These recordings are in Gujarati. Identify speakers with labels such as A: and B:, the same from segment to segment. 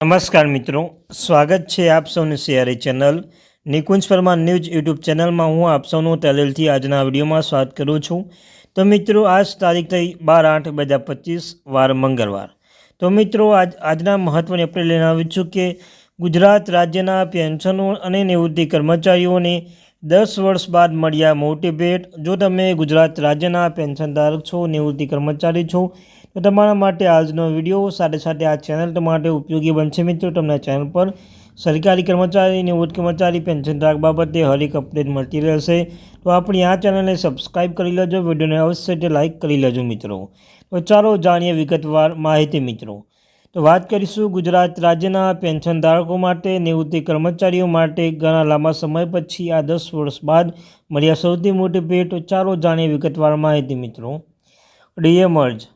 A: નમસ્કાર મિત્રો, સ્વાગત છે આપ સૌની સિયારી channel. Nikunj Parmar news YouTube ચેનલમાં હું આપ સૌનું તલેલથી આજના વિડીયોમાં સ્વાગત કરું છું. તો મિત્રો, આજ તારીખ થઈ બાર આઠ બે હજાર પચીસ, વાર મંગળવાર. તો મિત્રો, આજ, આજના મહત્ત્વની આપણે લઈને આવ્યું છું કે ગુજરાત રાજ્યના પેન્શનો અને નિવૃત્તિ કર્મચારીઓને દસ વર્ષ બાદ મળ્યા મોટી ભેટ. જો તમે ગુજરાત રાજ્યના પેન્શનધારક છો, નિવૃત્તિ કર્મચારી છો, તો તમારા માટે આજનો વીડિયો સાથે સાથે આ ચેનલ માટે ઉપયોગી બનશે મિત્રો. તમને ચેનલ પર સરકારી કર્મચારી, નિવૃત્ત કર્મચારી પેન્શન ધારક બાબતે હરેક અપડેટ મળતી રહેશે. તો આપણી આ ચેનલને સબસ્ક્રાઈબ કરી લેજો, વિડીયોને અવશ્ય લાઇક કરી લેજો મિત્રો. તો ચાલો જાણીએ વિગતવાર માહિતી મિત્રો. તો વાત કરીશું ગુજરાત રાજ્યના પેન્શન ધારકો માટે, નિવૃત્તિ કર્મચારીઓ માટે. ઘણા લાંબા સમય પછી આ દસ વર્ષ બાદ મળ્યા સૌથી મોટી ભેટ. ચાલો જાણીએ વિગતવાર માહિતી, મિત્રો. ડીએમ અર્જ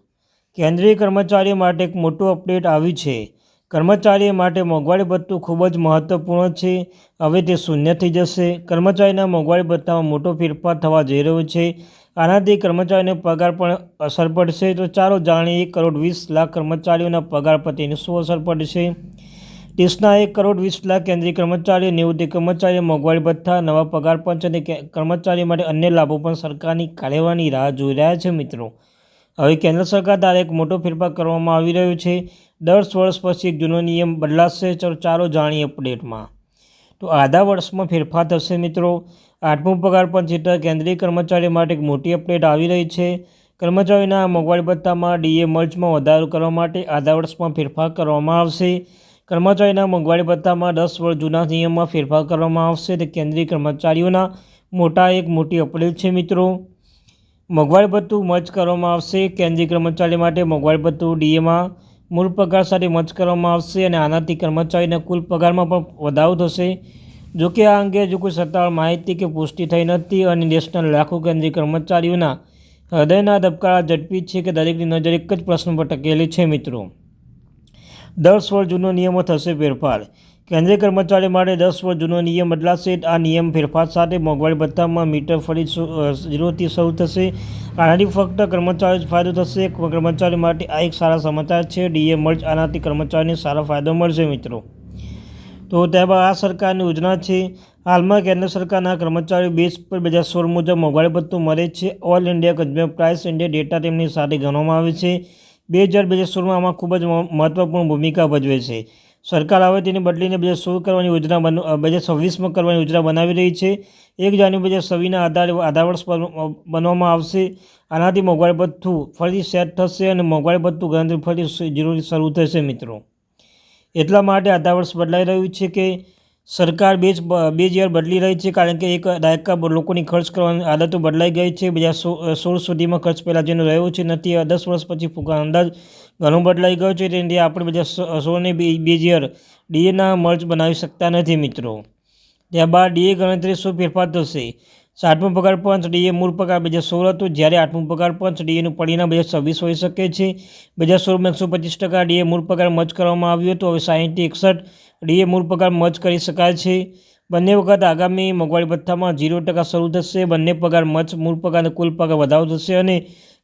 A: કેન્દ્રીય કર્મચારીઓ માટે એક મોટું અપડેટ આવ્યું છે. કર્મચારીઓ માટે મોંઘવારી ભથ્થું ખૂબ જ મહત્વપૂર્ણ છે. હવે તે શૂન્ય થઈ જશે. કર્મચારીના મોંઘવારી ભથ્થામાં મોટો ફેરફાર થવા જઈ રહ્યો છે. આનાથી કર્મચારીઓને પગાર પણ અસર પડશે. તો ચાલો જાણીએ એક કરોડ વીસ લાખ કર્મચારીઓના પગાર પર શું અસર પડશે. દેશના એક કરોડ વીસ લાખ કેન્દ્રીય કર્મચારીઓ, નિવૃત્તિ કર્મચારીઓ, મોંઘવારી ભથ્થા, નવા પગાર પંચ અને કર્મચારીઓ માટે અન્ય લાભો પણ સરકારની કાર્યવાહીની રાહ જોઈ રહ્યા છે મિત્રો. હવે કેન્દ્ર સરકાર દ્વારા એક મોટો ફેરફાર કરવામાં આવી રહ્યો છે. દસ વર્ષ પછી એક જૂનો નિયમ બદલાશે. ચાલો જાણીએ અપડેટમાં. તો આધા વર્ષમાં ફેરફાર થશે મિત્રો. આઠમું પગાર પંચ હેઠળ કેન્દ્રીય કર્મચારીઓ માટે એક મોટી અપડેટ આવી રહી છે. કર્મચારીઓના મોંઘવારી ભથ્થામાં ડીએ મર્ચમાં વધારો કરવા માટે આધા વર્ષમાં ફેરફાર કરવામાં આવશે. કર્મચારીના મોંઘવારી ભથ્થામાં દસ વર્ષ જૂના નિયમમાં ફેરફાર કરવામાં આવશે તે કેન્દ્રીય કર્મચારીઓના મોટા એક મોટી અપડેટ છે મિત્રો. મોંઘવારી ભથ્થું મર્જ કરવામાં આવશે. કેન્દ્રીય કર્મચારી માટે મોંઘવારી ભથ્થું ડીએમાં મૂળ પગાર સાથે મંચ કરવામાં આવશે અને આનાથી કર્મચારીને કુલ પગારમાં પણ વધારો થશે. જો કે આ અંગે હજુ કોઈ સત્તાવાર માહિતી કે પુષ્ટિ થઈ નથી અને નેશનલ લાખો કેન્દ્રીય કર્મચારીઓના હૃદયના ધબકારા ઝડપી છે કે દરેકની નજર એક જ પ્રશ્ન પર ટકેલી છે મિત્રો. દસ વર્ષ જૂનો નિયમો થશે ફેરફાર. કેન્દ્રીય કર્મચારી માટે દસ વર્ષ જૂનો નિયમ બદલાશે. આ નિયમ ફેરફાર સાથે મોંઘવારી ભથ્થામાં મીટર ફરી ઝીરોથી શરૂ થશે. આનાથી ફક્ત કર્મચારીઓ જ ફાયદો થશે. કર્મચારી માટે આ એક સારા સમાચાર છે. ડીએ મર્જ આનાથી કર્મચારીને સારો ફાયદો મળશે મિત્રો. તો ત્યારબાદ આ સરકારની યોજના છે. હાલમાં કેન્દ્ર સરકારના કર્મચારીઓ બેઝ પર બે હજાર સોળ મુજબ મોંઘવારી ભથ્થું મળે છે. All India consumer price India data તેમની સાથે ગણવામાં આવે છે. બે હજાર બે હજાર સોળમાં આમાં ખૂબ જ મહત્વપૂર્ણ ભૂમિકા ભજવે છે. સરકાર હવે તેને બદલીને બજેટ સોળ કરવાની યોજના બન બે હજાર છવ્વીસમાં કરવાની યોજના બનાવી રહી છે. એક જાન્યુ બજેટ છવ્વીસના આધારે, આધાર વર્ષ બનવામાં આવશે. આનાથી મોંઘવારી ભથ્થું ફરીથી સેટ થશે અને મોંઘવારી ભથ્થું ગણતરી ફરી જરૂરી શરૂ થશે મિત્રો. એટલા માટે આધાર વર્ષ બદલાઈ રહ્યું છે કે સરકાર બે બે યર બદલી રહી છે, કારણ કે એક દાયકા લોકોની ખર્ચ કરવાની આદતો બદલાઈ ગઈ છે. બે હજાર સોળ સુધીમાં ખર્ચ પહેલાં જેનો રહ્યો છે, નથી દસ વર્ષ પછી અંદાજ ઘણું બદલાઈ ગયો છે. તેથી આપણે બે હજાર સોળને બે યર ડીએના મર્ચ બનાવી શકતા નથી મિત્રો. ત્યારબાદ ડીએ ગણતરી શું ફેરફાર થશે? સાતમો પગાર પંચ, ડીએ મૂળ પગાર બે હજાર સોળ હતું, જ્યારે આઠમો પગાર પંચ, ડીએનું પરિણામ બે હજાર છવ્વીસ હોઈ શકે છે. બે હજાર સોળમાં એકસો પચીસ ટકા ડીએ મૂળ પગાર મર્જ કરવામાં આવ્યું હતું, હવે સાહીઠથી એકસઠ ડીએ મૂળ પગાર મચ કરી શકાય છે. બંને વખત આગામી મોંઘવારી ભથ્થામાં ઝીરો ટકા શરૂ થશે. બંને પગાર મચ મૂળ પગાર અને કુલ પગાર વધારો થશે અને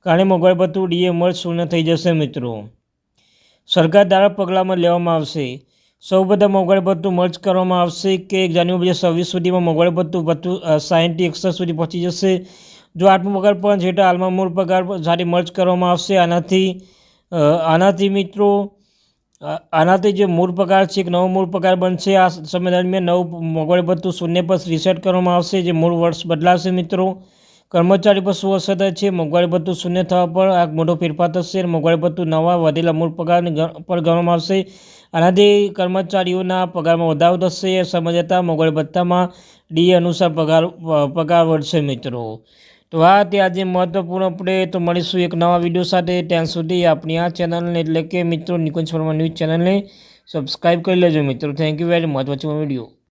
A: કારણે મોંઘવારી ભથ્થું ડીએ મચ શૂન્ય થઈ જશે મિત્રો. સરકાર દ્વારા પગલાંમાં લેવામાં આવશે. સૌ બધા મોંઘવારી ભથ્થું મર્જ કરવામાં આવશે કે એક જાન્યુઆરી બે છવ્વીસ સુધીમાં મોંઘવારી ભથ્થું ભથ્થું સાહીઠથી એકસઠ સુધી પહોંચી જશે. જો આઠમો પગાર પણ હેઠળ હાલમાં મૂળ પગાર સાથે મર્જ કરવામાં આવશે. આનાથી આનાથી મિત્રો આનાથી જે મૂળ પગાર છે, એક નવો મૂળ પગાર બનશે, આ સમય દરમિયાન નવું મોંઘવારી ભથ્થું શૂન્ય પર રિસેટ કરવામાં આવશે, જે મૂળ વર્ષ બદલાશે મિત્રો. કર્મચારી પર શું અસર થાય છે? મોંઘવારી ભથ્થું શૂન્ય થવા પર આ મોટો ફેરફાર થશે. અને મોંઘવારી ભથ્થું નવા વધેલા મૂળ પગાર પર ગણવામાં આવશે. આનાથી કર્મચારીઓના પગારમાં વધારો થશે. સમજ હતા મોંઘવારી ભથ્થામાં ડી અનુસાર પગાર પગાર વધશે મિત્રો. તો આ તે આજે મહત્વપૂર્ણ આપણે તો મળીશું એક નવા વીડિયો સાથે. ત્યાં સુધી આપણી આ ચેનલને એટલે કે મિત્રો નિકુંજ શર્મા ન્યૂઝ ચેનલને સબસ્ક્રાઈબ કરી લેજો મિત્રો. Thank you very much watching video